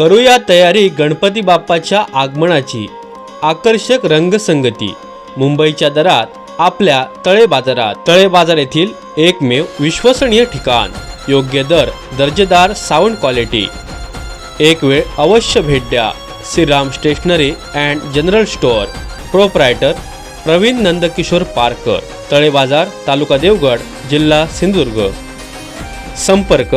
करूया तयारी गणपती बाप्पाच्या आगमनाची. आकर्षक रंगसंगती. मुंबईच्या दरात आपल्या तळे बाजारात. तळे बाजार येथील एकमेव विश्वसनीय ठिकाण. योग्य दर दर्जेदार साऊंड क्वालिटी एक वेळ अवश्य भेट द्या. Shriram stationery and general store. Proprietor Pravin Nandkishor Parkar. Tale Bazar taluka Devgad जिल्हा सिंधुदुर्ग. संपर्क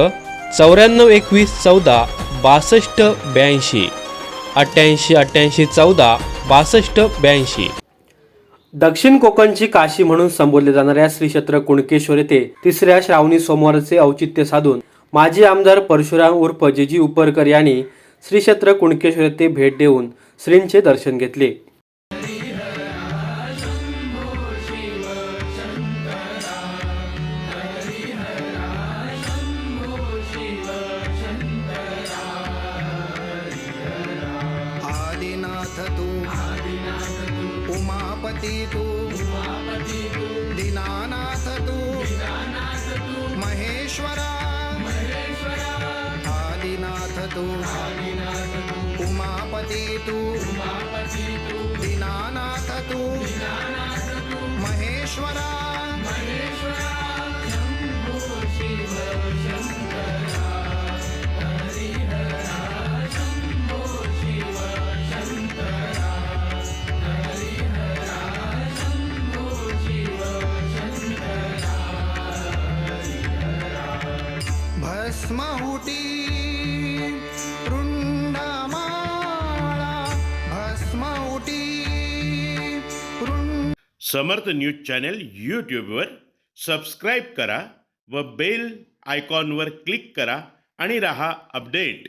चौऱ्याण्णव एकवीस चौदा बासष्ट ब्याऐंशी. अठ्ठ्याऐंशी अठ्ठ्याऐंशी चौदा बासष्ट ब्याऐंशी. दक्षिण कोकणची काशी म्हणून संबोधले जाणाऱ्या श्री क्षेत्र कुणकेश्वर येथे तिसऱ्या श्रावणी सोमवारचे औचित्य साधून माजी आमदार परशुराम उर्फ जिजी उपरकर यांनी श्री क्षेत्र कुणकेश्वर येथे भेट देऊन श्रींचे दर्शन घेतले. उमापती तू दीनानाथ तू महेश्वरा। आदिनाथ तू उमापती तू दीनानाथ तू भस्महुटी समर्थ न्यूज चॅनल यूट्यूबवर सबस्क्राईब करा व बेल आयकॉनवर क्लिक करा आणि रहा अपडेट.